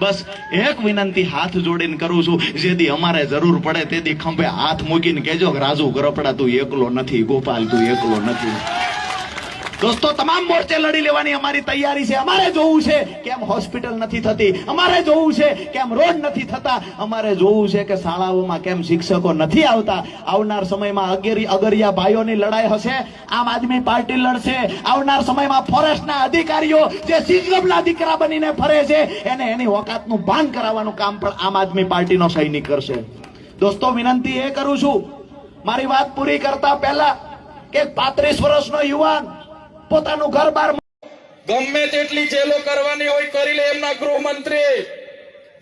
બસ એક વિનંતી હાથ જોડીને કરું છું. જેથી અમારે જરૂર પડે તેથી ખંભે હાથ મૂકીને કેજો કે રાજુ ગરપડા તું એકલો નથી, ગોપાલ તું એકલો નથી. દોસ્તો, તમામ મોરચે લડી લેવાની અમારી તૈયારી છે. અમારે જોવું છે કેમ હોસ્પિટલ નથી થતી, અમારે જોવું છે કેમ રોડ નથી થતા, અમારે જોવું છે કે શાળાઓમાં કેમ શિક્ષકો નથી આવતા. આવનાર સમયમાં અગેરી અગરિયા ભાઈઓની લડાઈ હશે, આમ આદમી પાર્ટી લડશે. આવનાર સમયમાં ફોરેસ્ટના અધિકારીઓ જે સિંગમના દીકરા બનીને ફરે છે, એને એની ઓકાતનું ભાન કરાવવાનું કામ પણ આમ આદમી પાર્ટીનો સૈનિક કરશે. દોસ્તો, વિનંતી એ કરું છું, મારી વાત પૂરી કરતા પહેલા કે પાંત્રીસ વર્ષનો યુવાન પોતાનું ઘર બાર ગમે તેટલી જેલો કરવાની હોય કરી લે એમના ગૃહમંત્રી.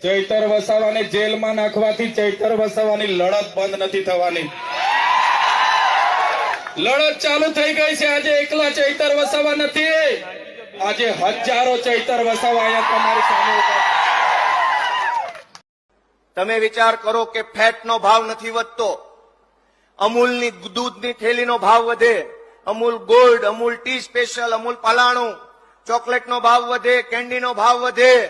ચૈતર વસાવાને જેલમાં નાખવાથી ચૈતર વસાવાની લડત બંધ નથી થવાની. લડત ચાલુ થઈ ગઈ છે. આજે એકલા ચૈતર વસાવા નથી. આજે હજારો ચૈતર વસાવા અહીંયા તમારી સામે તમે વિચાર કરો કે ફેટનો ભાવ નથી વધતો. અમૂલની દૂધની થેલીનો ભાવ વધે. Amul gold, Amul tea special, Amul પલાણું. ચોકલેટનો ભાવ વધે, કેન્ડીનો ભાવ વધે,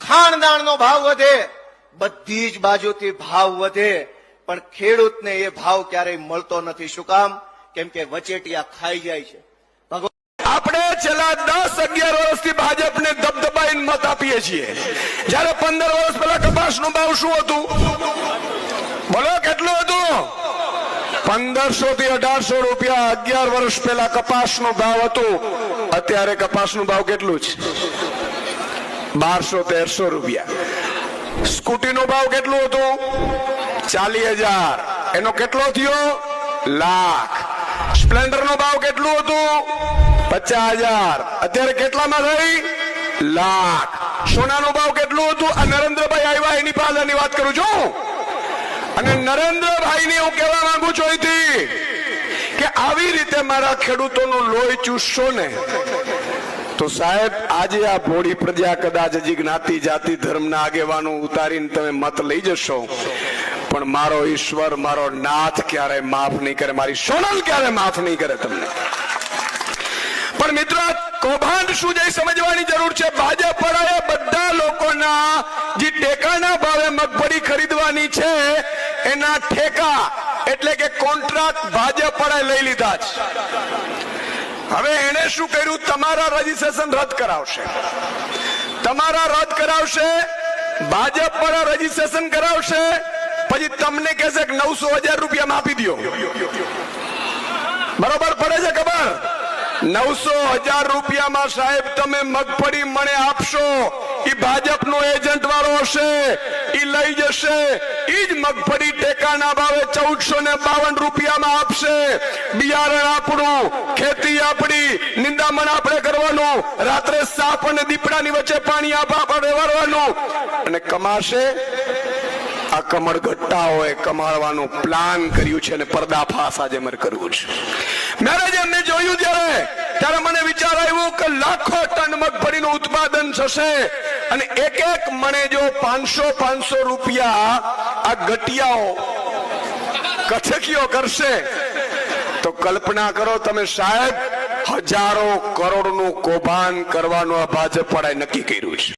ખાણદાણનો ભાવ વધે, બધી જ બાજુથી ભાવ વધે. પણ ખેડૂતને એ ભાવ ક્યારેય મળતો નથી. શું કામ? કેમ કે વચેટિયા ખાઈ જાય છે. આપણે છેલ્લા દસ અગિયાર વર્ષથી ભાજપને દબદબાઈને મત આપીએ છીએ. જયારે પંદર વર્ષ પહેલા કપાસનું ભાવ શું હતું બોલો કેટલું હતું પંદરસો થી અઢારસો રૂપિયા અગિયાર વર્ષ પહેલા કપાસનો ભાવ હતો. અત્યારે કપાસનું ભાવ કેટલું છે? બારસો તેરસો રૂપિયા. સ્કૂટીનો ભાવ કેટલો હતો? ચાલીસ હજાર. એનો કેટલો થયો? લાખ. સ્પ્લેન્ડર નો ભાવ કેટલું હતું? પચાસ હજાર. અત્યારે કેટલામાં થઈ? લાખ. સોનાનો ભાવ કેટલું હતું? આ નરેન્દ્રભાઈ આવ્યા, એની પાછળની વાત કરું છું. અને નરેન્દ્રભાઈ ને હું કહેવા માંગુ છું કે આવી રીતે મારા ખેડૂતોનું લોહી ચૂસશો ને, તો સાહેબ, આજે આ ભોળી પ્રજા કદાચ હજી જ્ઞાતિ, જાતિ, ધર્મના આગેવાનો ઉતારીને તમે મત લઈ જશો. પણ મારો ઈશ્વર, મારો નાથ ક્યારે માફ નહીં કરે, મારી સોનલ ક્યારે માફ નહીં કરે તમને. પણ મિત્રો કૌભાંડ શું છે સમજવાની જરૂર છે? ભાજપ વાળાએ બધા લોકોના જે ટેકાના ભાવે મગફળી ખરીદવાની છે એના ઠેકા એટલે કે કોન્ટ્રાક્ટ ભાજપ લઈ લીધા છે. હવે એને શું કર્યું? તમારા રજીસ્ટ્રેશન રદ કરાવશે. તમારા રદ કરાવશે ભાજપ પર રજીસ્ટ્રેશન કરાવશે, પછી તમને કહેશે કે નવસો હજાર રૂપિયા આપી દો બરોબર પડે છે ખબર? નવસો હજાર રૂપિયામાં સાહેબ તમે મગફળી મને આપશો. ઈ ભાજપનો એજન્ટ વાળો હશે. લઈ જશે. ઈ મગફળી ટેકાના ભાવે ચૌદસો ને બાવન રૂપિયામાં આપશે. બિયારણ આપણું, ખેતી આપણી, નિંદામણ આપણે કરવાનું. રાત્રે સાપ અને દીપડાની વચ્ચે પાણી આપા વારવાનું અને કમાશે? આ કમળ ગટ્ટાઓએ કમાડવાનું પ્લાન કર્યું છે અને પર્દાફાશ આજે મેં કરવું છે. મેરેજ એમને જોયું ત્યારે ત્યારે મને વિચાર આવ્યો કે લાખો ટન મગફળીનું ઉત્પાદન થશે. અને એક એક મને જો પાંચસો પાંચસો રૂપિયા આ ગટિયાઓ કથકીઓ કરશે, તો કલ્પના કરો તમે સાહેબ, હજારો કરોડનું કૌભાંડ કરવાનું આ ભાજપ વાળાએ નક્કી કર્યું છે.